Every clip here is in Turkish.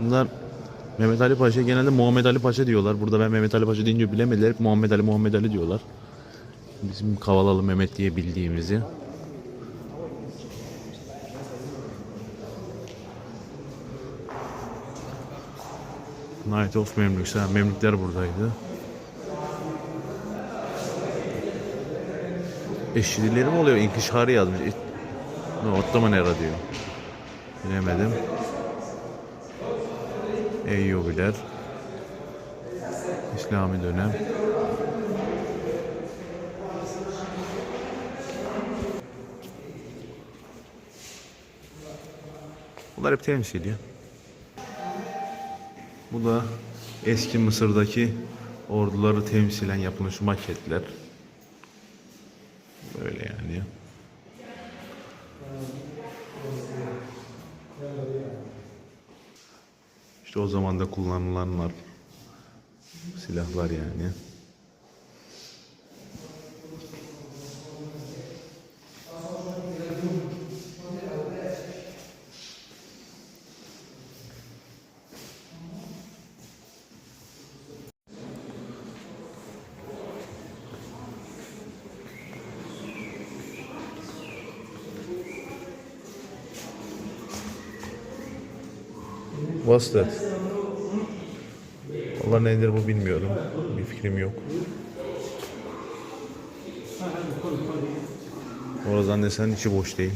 Bunlar Mehmet Ali Paşa genelde Muhammed Ali Paşa diyorlar. Burada ben Mehmet Ali Paşa deyince bilemediler. Hep Muhammed Ali Muhammed Ali diyorlar. Bizim Kavalalı Mehmet diye bildiğimizi. Night of Memlüks. Memlükler buradaydı. Eşlileri mi oluyor? İnkişarı yazmış. Ottoman era diyor. Bilemedim. Eyyubiler. İslami dönem. Bunlar hep temsili. Bu da eski Mısır'daki orduları temsilen yapılmış maketler. Böyle yani. İşte o zaman da kullanılanlar silahlar yani. What's that? Valla nedir bu bilmiyorum. Bir fikrim yok. Orada zannesen içi boş değil.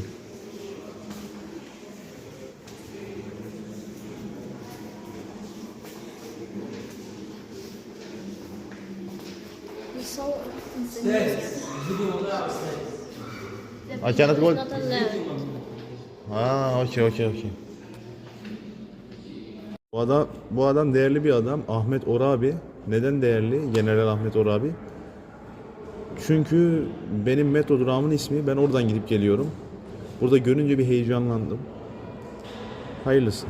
I cannot go. Ah, okay, okay, okay. Bu adam bu adam değerli bir adam. Ahmet Orabi. Neden değerli? General Ahmet Orabi. Çünkü benim metro durağımın ismi. Ben oradan gidip geliyorum. Burada görünce bir heyecanlandım. Hayırlısı.